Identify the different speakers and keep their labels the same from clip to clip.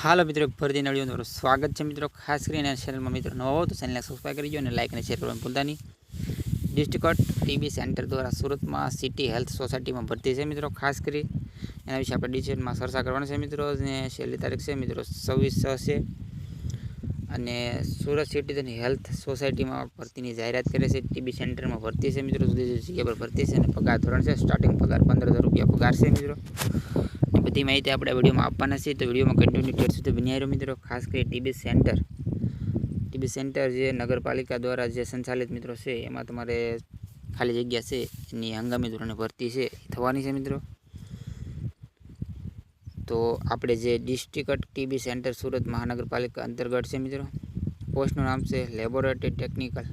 Speaker 1: હાલો મિત્રો ફરીથી નળીઓ તમારું સ્વાગત છે મિત્રો. ખાસ કરીને ચેનલમાં મિત્રો નવા હો તો ચેનલને સબસ્ક્રાઈબ કરી અને લાઇક અને શેર કરવાનું ભૂલતા નહીં. ડિસ્ટ્રિક્ટ ટીબી સેન્ટર દ્વારા સુરતમાં સિટી હેલ્થ સોસાયટીમાં ભરતી છે મિત્રો, ખાસ કરી. એના વિશે આપણે ડિટેલમાં ચર્ચા કરવાની છે મિત્રો. અને છેલ્લી તારીખ છે મિત્રો, છવ્વીસ છ છે. અને સુરત સિટીઝન હેલ્થ સોસાયટીમાં ભરતીની જાહેરાત કરે છે. ટીબી સેન્ટરમાં ભરતી છે મિત્રો જુદી જુદી જગ્યા પર ભરતી છે અને પગાર ધોરણ છે. સ્ટાર્ટિંગ પગાર પંદર હજાર રૂપિયા પગાર છે મિત્રો. બધી માહિતી આપણે વિડીયોમાં આપવાના છે તો વિડીયોમાં કન્ટિન્યુ કરશું તો બન્યા મિત્રો. ખાસ કરી ટીબી સેન્ટર. ટીબી સેન્ટર જે નગરપાલિકા દ્વારા જે સંચાલિત મિત્રો છે, એમાં તમારે ખાલી જગ્યા છે. એની હંગામી ધોરણે ભરતી છે. થવાની છે મિત્રો. તો આપણે જે ડિસ્ટ્રિક્ટ ટીબી સેન્ટર સુરત મહાનગરપાલિકા અંતર્ગત છે મિત્રો. પોસ્ટનું નામ છે લેબોરેટરી ટેકનિકલ.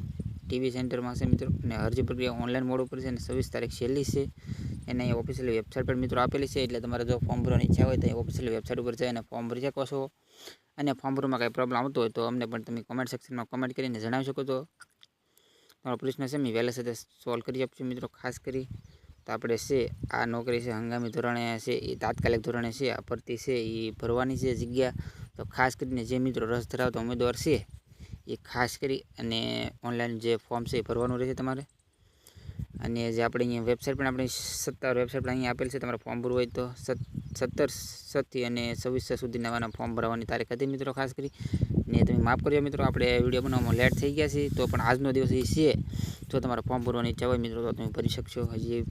Speaker 1: ટીબી સેન્ટરમાં છે મિત્રો. અને અરજી પ્રક્રિયા ઓનલાઈન મોડ ઉપર છે અને છવ્વીસ તારીખ છેલ્લી છે. એને અહીંયા ઓફિશિયલ વેબસાઇટ પર મિત્રો આપેલી છે. એટલે તમારે જો ફોર્મ ભરવાની ઈચ્છા હોય તો ઓફિશિયલ વેબસાઇટ ઉપર જઈને ફોર્મ ભરી શકો છો. અને ફોર્મ ભરવામાં કંઈ પ્રોબ્લેમ આવતો હોય તો અમને પણ તમે કોમેન્ટ સેક્શનમાં કોમેન્ટ કરીને જણાવી શકો છો. તમારો પ્રશ્ન છે, મેં વહેલા સાથે સોલ્વ કરી આપશું મિત્રો, ખાસ કરી. તો આપણે છે, આ નોકરી છે, હંગામી ધોરણે છે, એ તાત્કાલિક ધોરણે છે, આ ભરતી છે, એ ભરવાની છે જગ્યા. તો ખાસ કરીને જે મિત્રો રસ ધરાવતા ઉમેદવાર છે એ ખાસ કરી અને ઓનલાઈન જે ફોર્મ છે એ ભરવાનું રહેશે તમારે. અને જે આપણે અહીંયા વેબસાઇટ પણ આપણી સત્તાવાર વેબસાઇટ પણ અહીંયા આપેલ છે, તમારે ફોર્મ ભરવું હોય તો સત, સત્તર સતથી અને છવ્વીસ સુધી નવાના ફોર્મ ભરવાની તારીખ હતી મિત્રો ખાસ કરી. ને તમે માફ કરજો મિત્રો, આપણે વીડિયો બનાવવામાં લેટ થઈ ગયા છે તો પણ આજનો દિવસ એ છે. જો તમારે ફોર્મ ભરવાની ઈચ્છા હોય મિત્રો, તો તમે ભરી શકશો. હજી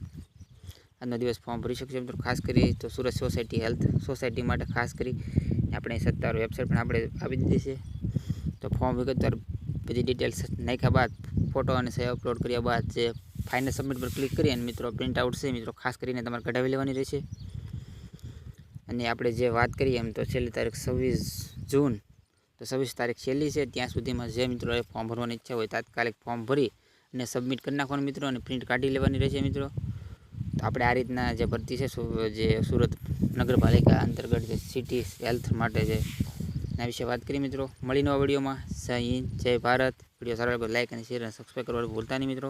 Speaker 1: આજનો દિવસ ફોર્મ ભરી શકશો મિત્રો, ખાસ કરી તો સુરત સોસાયટી હેલ્થ સોસાયટી માટે ખાસ કરી. આપણે સત્તાવાર વેબસાઇટ પણ આપણે આપી દીધી છે. તો ફોર્મ વિગતવાર બધી ડિટેલ્સ નાખ્યા બાદ ફોટો અને સહી અપલોડ કર્યા બાદ જે ફાઇનલ સબમિટ પર ક્લિક કરી અને મિત્રો પ્રિન્ટ આઉટ છે મિત્રો, ખાસ કરીને તમારે કઢાવી લેવાની રહેશે. અને આપણે જે વાત કરીએ એમ તો છેલ્લી તારીખ છવ્વીસ જૂન, તો છવ્વીસ તારીખ છેલ્લી છે, ત્યાં સુધીમાં જે મિત્રોએ ફોર્મ ભરવાની ઈચ્છા હોય, તાત્કાલિક ફોર્મ ભરી અને સબમિટ કરી નાખવાનું મિત્રો અને પ્રિન્ટ કાઢી લેવાની રહેશે મિત્રો. તો આપણે આ રીતના જે ભરતી છે જે સુરત નગરપાલિકા અંતર્ગત જે સિટી હેલ્થ માટે છે એના વિશે વાત કરી મિત્રો. મળી નવા વિડીયોમાં. જય હિન્દ, જય ભારત. વીડિયો સારો લાગે લાઇક અને શેર અને સબસ્ક્રાઈબ કરવા ભૂલતા નહીં મિત્રો.